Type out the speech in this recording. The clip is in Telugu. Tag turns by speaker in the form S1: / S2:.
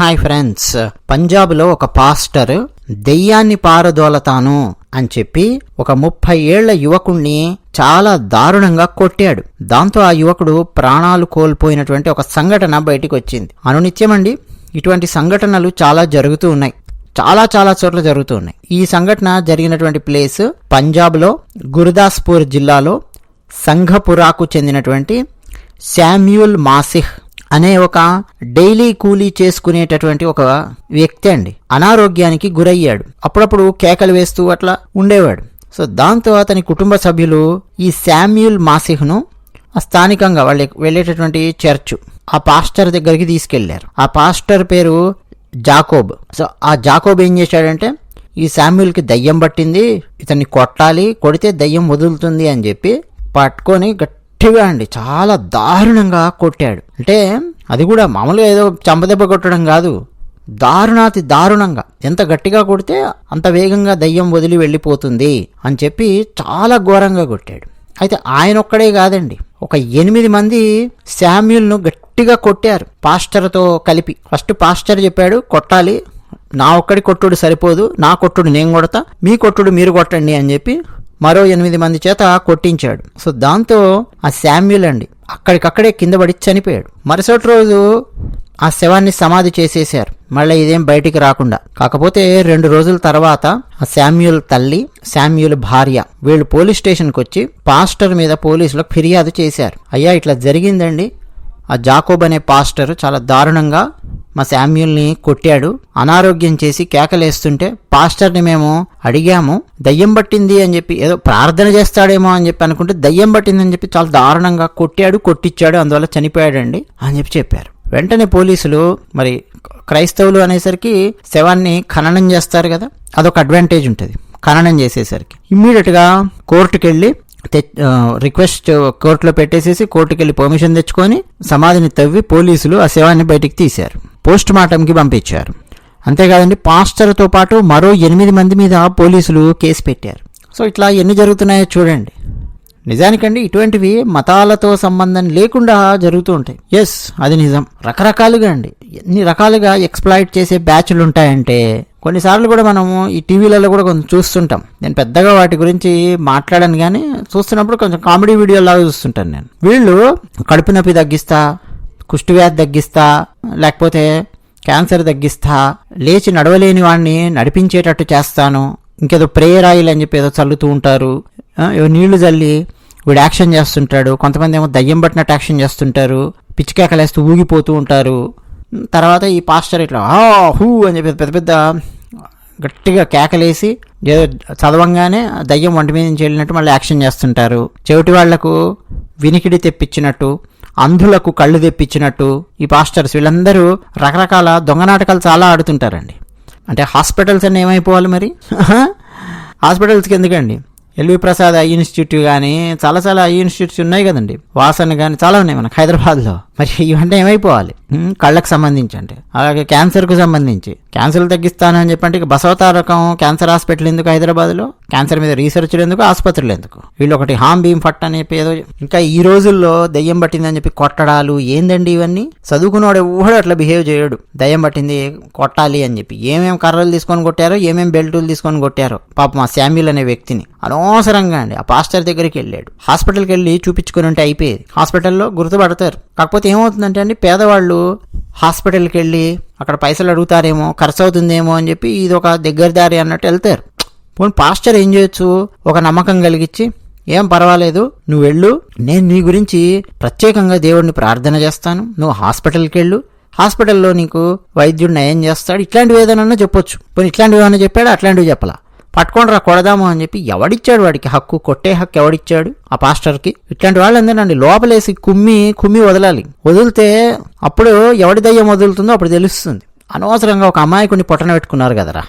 S1: Hi friends. పంజాబ్లో ఒక పాస్టర్ దెయ్యాన్ని పారదోలతాను అని చెప్పి ఒక ముప్పై ఏళ్ళ యువకుణ్ణి చాలా దారుణంగా కొట్టాడు. దాంతో ఆ యువకుడు ప్రాణాలు కోల్పోయినటువంటి ఒక సంఘటన బయటికి వచ్చింది. అనునిత్యమండి ఇటువంటి సంఘటనలు చాలా జరుగుతూ ఉన్నాయి. చాలా చాలా చోట్ల జరుగుతూ ఉన్నాయి. ఈ సంఘటన జరిగినటువంటి ప్లేస్ పంజాబ్లో గురుదాస్పూర్ జిల్లాలో సంఘపురాకు చెందినటువంటి శామ్యూల్ మాసిహ్ అనే ఒక డైలీ కూలీ చేసుకునేటటువంటి ఒక వ్యక్తి అండి. అనారోగ్యానికి గురయ్యాడు. అప్పుడప్పుడు కేకలు వేస్తూ అట్లా ఉండేవాడు. సో దాంతో అతని కుటుంబ సభ్యులు ఈ శామ్యూల్ మాసిహ్ను స్థానికంగా వాళ్ళ వెళ్ళేటటువంటి చర్చ్ ఆ పాస్టర్ దగ్గరికి తీసుకెళ్ళారు. ఆ పాస్టర్ పేరు జాకోబ్. సో ఆ జాకోబ్ ఏం చేశాడంటే ఈ శామ్యుల్కి దయ్యం పట్టింది ఇతన్ని కొట్టాలి కొడితే దయ్యం వదులుతుంది అని చెప్పి పట్టుకొని గట్టిగా అండి. చాలా దారుణంగా కొట్టాడు. అంటే అది కూడా మామూలుగా ఏదో చంపదెబ్బ కొట్టడం కాదు. దారుణాతి దారుణంగా. ఎంత గట్టిగా కొడితే అంత వేగంగా దయ్యం వదిలి వెళ్ళిపోతుంది అని చెప్పి చాలా ఘోరంగా కొట్టాడు. అయితే ఆయన ఒక్కడే కాదండి. ఒక ఎనిమిది మంది శామ్యుల్ను గట్టిగా కొట్టారు. పాస్టర్తో కలిపి. ఫస్ట్ పాస్టర్ చెప్పాడు కొట్టాలి. నా ఒక్కడి కొట్టుడు సరిపోదు. నా కొట్టుడు నేను కొడతా. మీ కొట్టుడు మీరు కొట్టండి అని చెప్పి మరో ఎనిమిది మంది చేత కొట్టించాడు. సో దాంతో ఆ శామ్యుల్ అండి అక్కడికక్కడే కింద పడి చనిపోయాడు. మరుసటి రోజు ఆ శవాన్ని సమాధి చేసేశారు. మళ్ళీ ఇదేం బయటికి రాకుండా. కాకపోతే రెండు రోజుల తర్వాత ఆ శామ్యుల్ తల్లి శామ్యుల్ భార్య వీళ్ళు పోలీస్ స్టేషన్కి వచ్చి పాస్టర్ మీద పోలీసులకు ఫిర్యాదు చేశారు. అయ్యా ఇట్లా జరిగిందండి. ఆ జాకోబ్ అనే పాస్టర్ చాలా దారుణంగా మా శామ్యుల్ని కొట్టాడు. అనారోగ్యం చేసి కేకలేస్తుంటే పాస్టర్ని మేము అడిగాము దయ్యం పట్టింది అని చెప్పి ఏదో ప్రార్థన చేస్తాడేమో అని చెప్పి అనుకుంటే దయ్యం పట్టింది అని చెప్పి చాలా దారుణంగా కొట్టాడు కొట్టించాడు అందువల్ల చనిపోయాడండి అని చెప్పి చెప్పారు. వెంటనే పోలీసులు మరి క్రైస్తవులు అనేసరికి శవాన్ని ఖననం చేస్తారు కదా అదొక అడ్వాంటేజ్ ఉంటుంది. ఖననం చేసేసరికి. ఇమ్మీడియట్గా కోర్టుకు వెళ్ళి రిక్వెస్ట్ కోర్టులో పెట్టేసేసి కోర్టుకెళ్ళి పర్మిషన్ తెచ్చుకొని సమాధిని తవ్వి పోలీసులు ఆ శవాన్ని బయటికి తీశారు. పోస్ట్ మార్టంకి పంపించారు. అంతేకాదండి పాస్టర్తో పాటు మరో ఎనిమిది మంది మీద పోలీసులు కేసు పెట్టారు. సో ఇట్లా ఎన్ని జరుగుతున్నాయో చూడండి. నిజానికండి ఇటువంటివి మతాలతో సంబంధం లేకుండా జరుగుతూ ఉంటాయి. ఎస్ అది నిజం. రకరకాలుగా అండి. ఎన్ని రకాలుగా ఎక్స్ప్లాయిట్ చేసే బ్యాచ్లు ఉంటాయంటే కొన్నిసార్లు కూడా మనము ఈ టీవీలలో కూడా కొంచెం చూస్తుంటాం. నేను పెద్దగా వాటి గురించి మాట్లాడాను కానీ చూస్తున్నప్పుడు కొంచెం కామెడీ వీడియోలాగా చూస్తుంటాను నేను. వీళ్ళు కడుపు నొప్పి తగ్గిస్తా కుష్టివ్యాధి తగ్గిస్తా లేకపోతే క్యాన్సర్ తగ్గిస్తా లేచి నడవలేని వాడిని నడిపించేటట్టు చేస్తాను. ఇంకేదో ప్రేయర్ ఆయిల్ అని చెప్పి ఏదో చల్లుతూ ఉంటారు. నీళ్ళు చల్లి వీడు యాక్షన్ చేస్తుంటాడు. కొంతమంది ఏమో దయ్యం పట్టినట్టు యాక్షన్ చేస్తుంటారు. పిచ్చికేకలేస్తూ ఊగిపోతూ ఉంటారు. తర్వాత ఈ పాస్టర్ ఇట్లా హూ అని చెప్పి పెద్ద పెద్ద గట్టిగా కేకలేసి ఏదో చదవంగానే దయ్యం వంట మీద నుంచి వెళ్ళినట్టు మళ్ళీ యాక్షన్ చేస్తుంటారు. చెవిటి వాళ్ళకు వినికిడి తెప్పించినట్టు అంధులకు కళ్ళు తెప్పించినట్టు ఈ పాస్టర్స్ వీళ్ళందరూ రకరకాల దొంగ నాటకాలు చాలా ఆడుతుంటారండి. అంటే హాస్పిటల్స్ అన్నీ ఏమైపోవాలి మరి? హాస్పిటల్స్కి ఎందుకండి? ఎల్వి ప్రసాద్ ఐ ఇన్స్టిట్యూట్ కానీ చాలా చాలా ఐ ఇన్స్టిట్యూట్స్ ఉన్నాయి కదండి. వాసన కానీ చాలా ఉన్నాయి మనకు హైదరాబాద్లో. మరి ఇవన్నీ ఏమైపోవాలి? కళ్ళకు సంబంధించి అంటే. అలాగే క్యాన్సర్కు సంబంధించి. క్యాన్సర్ తగ్గిస్తానని చెప్పంటే ఇక బసవతారకం క్యాన్సర్ హాస్పిటల్ ఎందుకు హైదరాబాద్లో? క్యాన్సర్ మీద రీసెర్చ్లు ఎందుకు? ఆసుపత్రులు ఎందుకు? వీళ్ళు ఒకటి హామ్ భీమ్ ఫట్ అని చెప్పి ఏదో ఇంకా ఈ రోజుల్లో దయ్యం పట్టిందని చెప్పి కొట్టడాలు ఏందండి ఇవన్నీ? చదువుకున్నవాడు ఎవడు అట్లా బిహేవ్ చేయడు. దయ్యం పట్టింది కొట్టాలి అని చెప్పి. ఏమేం కర్రలు తీసుకొని కొట్టారో ఏమేం బెల్టులు తీసుకొని కొట్టారో? పాప మా శామ్యుల్ అనే వ్యక్తిని. అనవసరంగా అండి. ఆ పాస్టర్ దగ్గరికి వెళ్ళాడు. హాస్పిటల్కి వెళ్ళి చూపించుకుని ఉంటే అయిపోయేది. హాస్పిటల్లో గుర్తుపడతారు. కాకపోతే ఏమవుతుందంటే అండి పేదవాళ్ళు హాస్పిటల్కి వెళ్ళి అక్కడ పైసలు అడుగుతారేమో ఖర్చు అవుతుందేమో అని చెప్పి ఇది ఒక దగ్గర దారి అన్నట్టు వెళ్తారు. పోనీ పాస్టర్ ఏం చేయొచ్చు? ఒక నమ్మకం కలిగించి ఏం పర్వాలేదు నువ్వు వెళ్ళు. నేను నీ గురించి ప్రత్యేకంగా దేవుడిని ప్రార్థన చేస్తాను. నువ్వు హాస్పిటల్కి వెళ్ళు. హాస్పిటల్లో నీకు వైద్యుడు నయం చేస్తాడు. ఇట్లాంటివి ఏదైనా చెప్పొచ్చు. పోనీ ఇట్లాంటివి ఏమైనా చెప్పాడు? అట్లాంటివి చెప్పలా. పట్టుకొని రా కొడదాము అని చెప్పి ఎవడిచ్చాడు వాడికి హక్కు? కొట్టే హక్కు ఎవడిచ్చాడు ఆ పాస్టర్కి? ఇట్లాంటి వాళ్ళు ఎందుకండి లోపలేసి కుమ్మి కుమ్మి వదలాలి. వదిలితే అప్పుడు ఎవడి దయ్యం వదులుతుందో అప్పుడు తెలుస్తుంది. అనవసరంగా ఒక అమాయకుని పొట్టన పెట్టుకున్నారు కదరా.